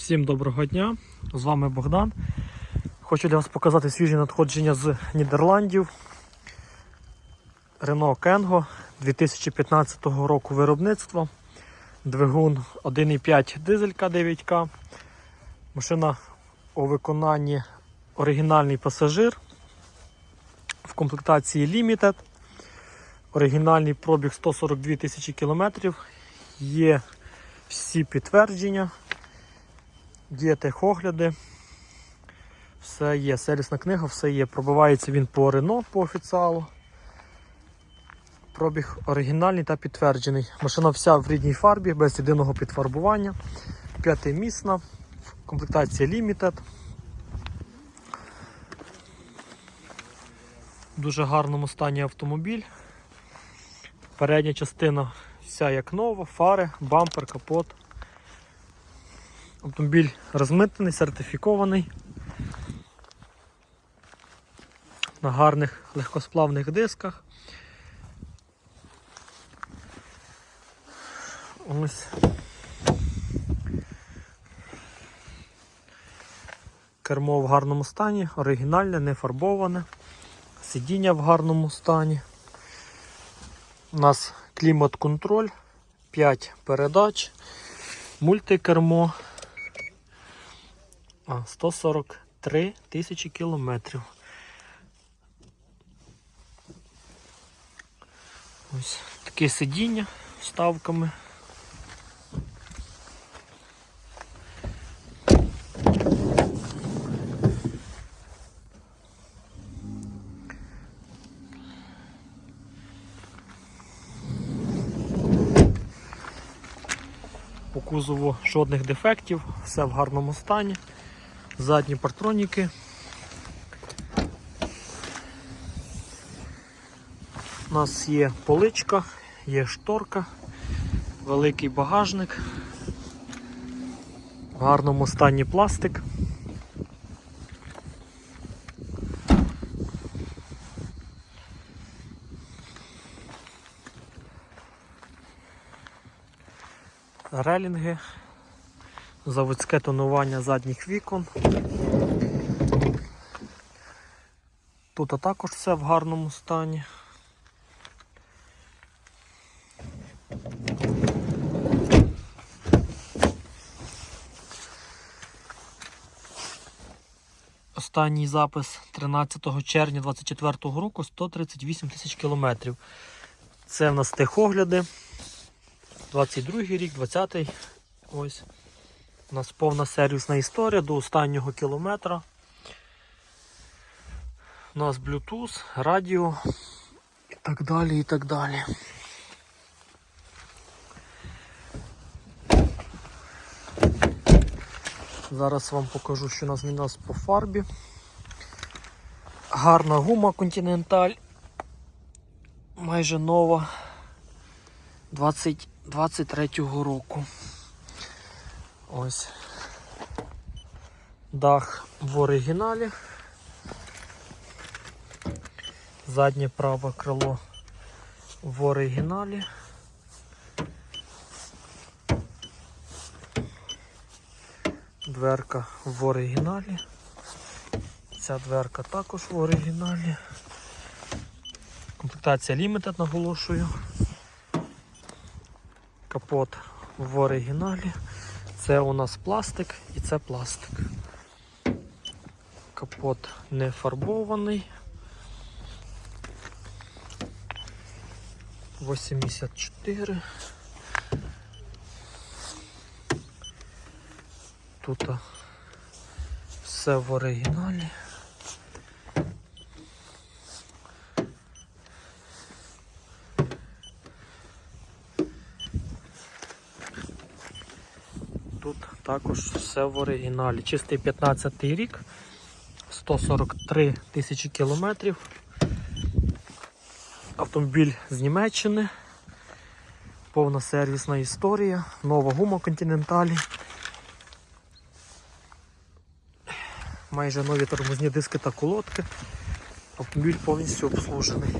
Всім доброго дня! З вами Богдан. Хочу для вас показати свіжі надходження з Нідерландів. Renault Kengo 2015 року виробництва. Двигун 1,5 дизелька 9К. Машина у виконанні оригінальний пасажир. В комплектації Limited. Оригінальний пробіг 142 тисячі кілометрів. Є всі підтвердження. Є техогляди, все є, сервісна книга, все є. Пробивається він по Рено по офіціалу. Пробіг оригінальний та підтверджений. Машина вся в рідній фарбі, без єдиного підфарбування. П'ятимісна, комплектація Limited. В дуже гарному стані автомобіль. Передня частина вся як нова, фари, бампер, капот. Автомобіль розмитнений, сертифікований. На гарних легкосплавних дисках. Ось. Кермо в гарному стані, оригінальне, не фарбоване. Сидіння в гарному стані. У нас клімат-контроль, 5 передач, мультикермо. А, 143 тисячі кілометрів. Ось таке сидіння вставками. По кузову жодних дефектів, все в гарному стані. Задні партроніки. У нас є поличка, є шторка, великий багажник, в гарному стані пластик. Релінги, заводське тонування задніх вікон. Тут також все в гарному стані. Останній запис 13 червня 2024 року 138 тисяч кілометрів. Це в нас техогляди. 22 рік, 20-й. Ось. У нас повна сервісна історія до останнього кілометра. У нас Bluetooth, радіо і так далі, і так далі. Зараз вам покажу, що нас змінилось по фарбі. Гарна гума Continental. Майже нова 2023 року. Ось. Дах в оригіналі. Заднє праве крило в оригіналі. Дверка в оригіналі. Ця дверка також в оригіналі. Комплектація Limited наголошую. Капот в оригіналі. Це у нас пластик і це пластик. Капот не фарбований. 84. Тут все в оригіналі. Тут також все в оригіналі. Чистий 15 рік, 143 тисячі кілометрів. Автомобіль з Німеччини. Повна сервісна історія, нова гума Continental. Майже нові тормозні диски та колодки. Автомобіль повністю обслужений.